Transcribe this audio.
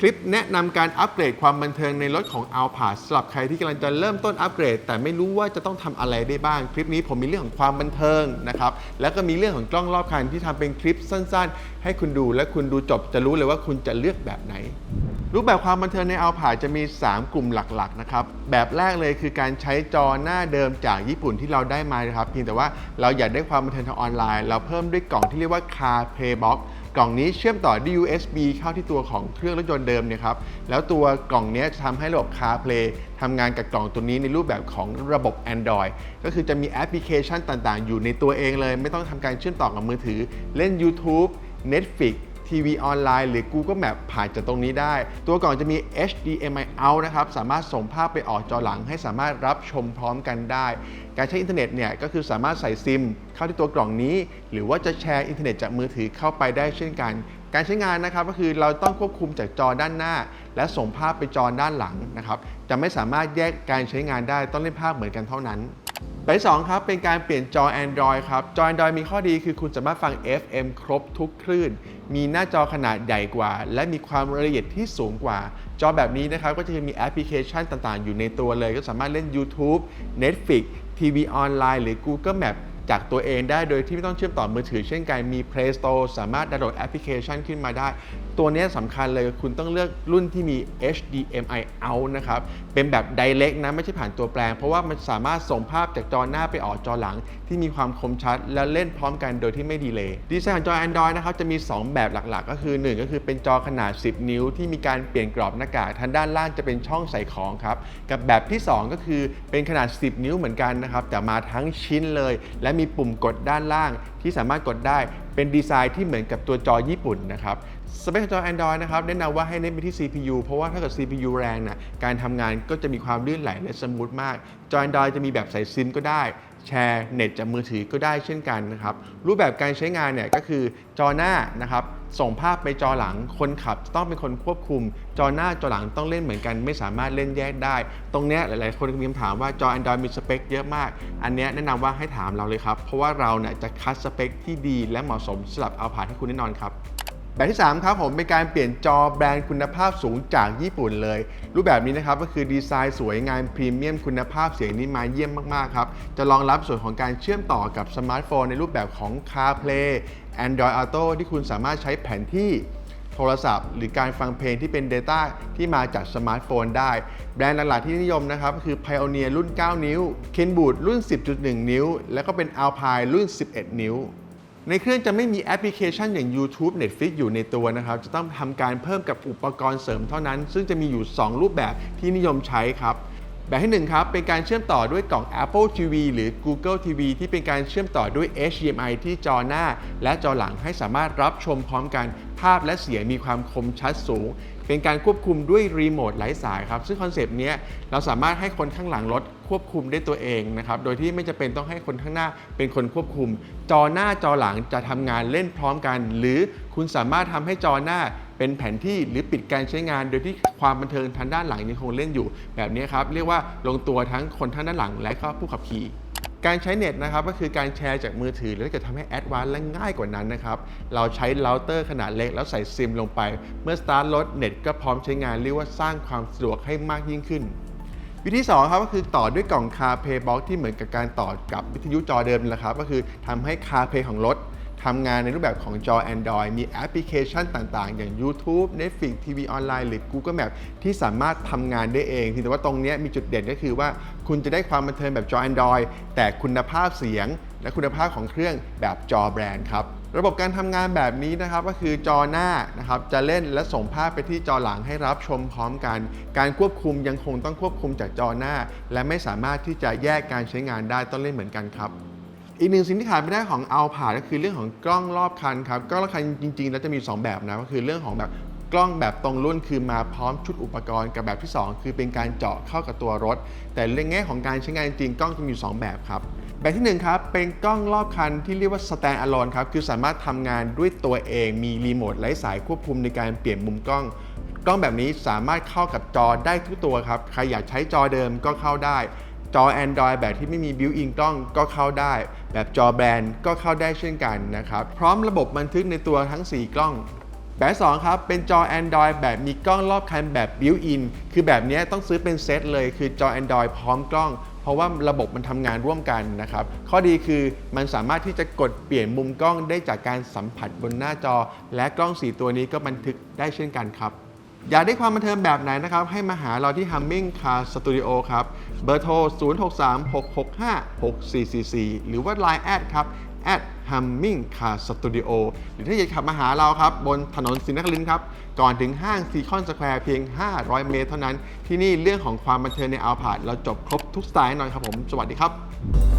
คลิปแนะนำการอัปเกรดความบันเทิงในรถของ a l p a สำหรับใครที่กำลังจะเริ่มต้นอัปเกรด แต่ไม่รู้ว่าจะต้องทำอะไรได้บ้าง คลิปนี้ผมมีเรื่องของความบันเทิงนะครับ แล้วก็มีเรื่องของกล้องรอบคันที่ทำเป็นคลิปสั้น ๆ ให้คุณดูและคุณดูจบจะรู้เลยว่าคุณจะเลือกแบบไหน รูปแบบความบันเทิงใน a l p a จะมี 3 กลุ่มหลักๆนะครับแบบแรกเลยคือการใช้จอหน้าเดิมจากญี่ปุ่นที่เราได้มานะครับเพียงแต่ว่าเราอยากได้ความบันเทิงทางออนไลน์ เราเพิ่มด้วยกล่องที่เรียกว่า Car Play Box กล่องนี้เชื่อมต่อด้วย USB เข้าที่ตัวของเครื่องรถยนต์เดิมเนี่ยครับแล้วตัวกล่องนี้จะทำให้ระบบ CarPlay ทำงานกับกล่องตัวนี้ในรูปแบบของระบบ Android ก็คือจะมีแอปพลิเคชันต่างๆ อยู่ในตัวเองเลย ไม่ต้องทำการเชื่อมต่อกับมือถือ เล่น YouTube Netflix ทีวีออนไลน์หรือ Google Map ผ่านจากตรงนี้ได้ ตัวกล่องจะมี HDMI out นะครับสามารถส่งภาพไปออกจอหลัง ให้สามารถรับชมพร้อมกันได้ การใช้อินเทอร์เน็ตเนี่ยก็คือสามารถใส่ซิม เข้าที่ตัวกล่องนี้ หรือว่าจะแชร์อินเทอร์เน็ตจากมือถือเข้าไปได้เช่นกัน การใช้งานนะครับก็คือเราต้องควบคุมจากจอด้านหน้า และส่งภาพไปจอด้านหลังนะครับจะไม่สามารถแยกการใช้งานได้ต้องเล่นภาพเหมือนกันเท่านั้น ไปสองครับเป็นการเปลี่ยนจอ Android ครับ จอ Android มีข้อดีคือคุณสามารถฟัง FM ครบทุกคลื่น มีหน้าจอขนาดใหญ่กว่า และมีความละเอียดที่สูงกว่า จอแบบนี้นะครับก็จะมีแอปพลิเคชันต่างๆ อยู่ในตัวเลย ก็สามารถเล่น YouTube Netflix ทีวีออนไลน์หรือ Google Map จากตัวเองได้โดยที่ไม่ต้องเชื่อมต่อมือถือเช่นกันมี Play Store สามารถดาวน์โหลดแอปพลิเคชันขึ้นมาได้ ตัวนี้สำคัญเลยคุณต้องเลือกรุ่นที่มี HDMI out นะครับ เป็นแบบ Direct นะ ไม่ใช่ผ่านตัวแปลง เพราะว่ามันสามารถส่งภาพจากจอหน้าไปออกจอหลัง ที่มีความคมชัด และเล่นพร้อมกันโดยที่ไม่ดีเลย์ดีไซน์ของจอ Android นะครับ จะมี 2 แบบหลักๆ ก็คือ 1 ก็คือเป็นจอขนาด 10 นิ้ว ที่มีการเปลี่ยนกรอบหน้ากากทางด้านล่างจะเป็นช่องใส่ของครับกับแบบที่ 2 ก็คือเป็นขนาด 10 นิ้วเหมือนกันนะครับแต่มาทั้งชิ้นเลย และมีปุ่มกดด้านล่างที่สามารถกดได้เป็นดีไซน์ที่เหมือนกับตัวจอญี่ปุ่นนะครับสเปคของจอ Android นะครับแนะนำว่าให้เน้นไปที่ CPU เพราะว่าถ้าเกิด CPU แรงนะการทำงานก็จะมีความลื่นไหลและสมูทมาก จอ Android จะมีแบบใส่ซิมก็ได้ แชร์เน็ตจากมือถือก็ได้เช่นกันนะครับ รูปแบบการใช้งานเนี่ยก็คือจอหน้านะครับ ส่งภาพไปจอหลังคนขับ ต้องเป็นคนควบคุม จอหน้าจอหลังต้องเล่นเหมือนกัน ไม่สามารถเล่นแยกได้ ตรงนี้ยหลาย ๆ คนมีคำถามว่าจอ Android มีสเปคเยอะมาก อันนี้แนะนำว่าให้ถามเราเลยครับ เพราะว่าเราเนี่ยจะคัดสเปคที่ดีและเหมาะสมสำหรับเอาผ่านให้คุณแน่นอนครับ แบบที่ 3 ครับผมเป็นการเปลี่ยนจอแบรนด์คุณภาพสูงจากญี่ปุ่นเลย รูปแบบนี้นะครับก็คือดีไซน์สวยงามพรีเมียมคุณภาพเสียงนี้มาเยี่ยมมากๆครับจะรองรับส่วนของการเชื่อมต่อกับสมาร์ทโฟนในรูปแบบของ CarPlay Android Auto ที่คุณสามารถใช้แผนที่โทรศัพท์ หรือการฟังเพลงที่เป็น Data ที่มาจากสมาร์ทโฟนได้ แบรนด์หลักๆที่นิยมนะครับก็คือ Pioneer รุ่น 9 นิ้ว Kenwood รุ่น 10.1 นิ้ว แล้วก็เป็น Alpine รุ่น 11 นิ้ว ในเครื่องจะไม่มีแอปพลิเคชันอย่าง YouTube Netflix อยู่ในตัวนะครับ จะต้องทำการเพิ่มกับอุปกรณ์เสริมเท่านั้น ซึ่งจะมีอยู่ 2 รูปแบบที่นิยมใช้ครับ แบบที่1ครับเป็นการเชื่อมต่อด้วยกล่อง Apple TV หรือ Google TV ที่เป็นการเชื่อมต่อด้วย HDMI ที่จอหน้า และจอหลังให้สามารถรับชมพร้อมกันภาพและเสียงมีความคมชัดสูง เป็นการควบคุมด้วยรีโมทไร้สายครับ ซึ่งคอนเซปต์นี้เราสามารถให้คนข้างหลังรถควบคุมได้ตัวเองนะครับ โดยที่ไม่จำเป็นต้องให้คนข้างหน้าเป็นคนควบคุม จอหน้าจอหลังจะทำงานเล่นพร้อมกัน หรือคุณสามารถทำให้จอหน้า เป็นแผนที่หรือปิดการใช้งาน โดยที่ความบันเทิงทางด้านหลังยังคงเล่นอยู่ แบบนี้ครับเรียกว่าลงตัวทั้งคนทางด้านหลังและก็ผู้ขับขี่การใช้เน็ตนะครับก็คือการแชร์จากมือถือ แล้วก็ทำให้แอดวานซ์และง่ายกว่านั้นนะครับ เราใช้เราเตอร์ขนาดเล็กแล้วใส่ซิมลงไป เมื่อสตาร์ทรถเน็ตก็พร้อมใช้งานเรียกว่าสร้างความสะดวกให้มากยิ่งขึ้น วิธี2ครับก็คือต่อด้วยกล่อง CarPlay Box ที่เหมือนกับการต่อกับวิทยุจอเดิมนะครับก็คือทำให้ CarPlay ของรถ ทำงานในรูปแบบของจอ Android มีแอปพลิเคชันต่างๆ อย่าง YouTube Netflix ทีวีออนไลน์หรือ Google Map ที่สามารถทำงานได้เองทีแต่ว่าตรงนี้มีจุดเด่นก็คือว่าคุณจะได้ความบันเทิงแบบจอ Android แต่คุณภาพเสียง และคุณภาพของเครื่องแบบจอแบรนด์ครับระบบการทำงานแบบนี้นะครับก็คือจอหน้านะครับจะเล่นและส่งภาพไปที่จอหลังให้รับชมพร้อมกัน การควบคุมยังคงต้องควบคุมจากจอหน้า และไม่สามารถที่จะแยกการใช้งานได้ต้องเล่นเหมือนกันครับ อีกหนึ่งสิ่งที่ขาดไม่ได้ของ a l p a ก็คือเรื่องของกล้องรอบคันครับกล้องรอบคันจริงๆ แล้วจะมี 2 แบบนะก็คือเรื่องของแบบกล้องแบบตรงรุ่นคือมาพร้อมชุดอุปกรณ์กับแบบที่ 2 คือเป็นการเจาะเข้ากับตัวรถ แต่ในแง่ของการใช้งานจริงกล้องจะมีอยู่สองแบบครับ แบบที่ 1 ครับ เป็นกล้องรอบคันที่เรียกว่า stand alone ครับ คือสามารถทำงานด้วยตัวเองมีรีโมทไร้สายควบคุมในการเปลี่ยนมุมกล้องกล้องแบบนี้สามารถเข้ากับจอได้ทุกตัวครับ ใครอยากใช้จอเดิมก็เข้าได้ จอ Android แบบที่ไม่มีบิวอินกล้องก็เข้าได้ แบบจอแบรนด์ก็เข้าได้เช่นกันนะครับ พร้อมระบบบันทึกในตัวทั้ง 4 กล้องแบบสองครับ เป็นจอ Android แบบมีกล้องรอบคันแบบ built-in คือแบบนี้ต้องซื้อเป็นเซตเลยคือจอ Android พร้อมกล้อง เพราะว่าระบบมันทำงานร่วมกันนะครับ ข้อดีคือมันสามารถที่จะกดเปลี่ยนมุมกล้องได้จากการสัมผัสบนหน้าจอ และกล้อง 4 ตัวนี้ก็บันทึกได้เช่นกันครับ อยากได้ความบันเทิงแบบไหนนะครับ ให้มาหาเราที่ Humming Car Studio ครับ เบอร์โทร 0636656444 หรือว่า Line แอดครับ at Humming Car Studio หรือถ้าอยากขับมาหาเราครับ บนถนนศรีนครินทร์ครับ ก่อนถึงห้างซีคอนสแควร์เพียง 500 เมตรเท่านั้น ที่นี่เรื่องของความบันเทิงในอัลพาดเราจบครบทุกสไตล์แน่อนครับผม สวัสดีครับ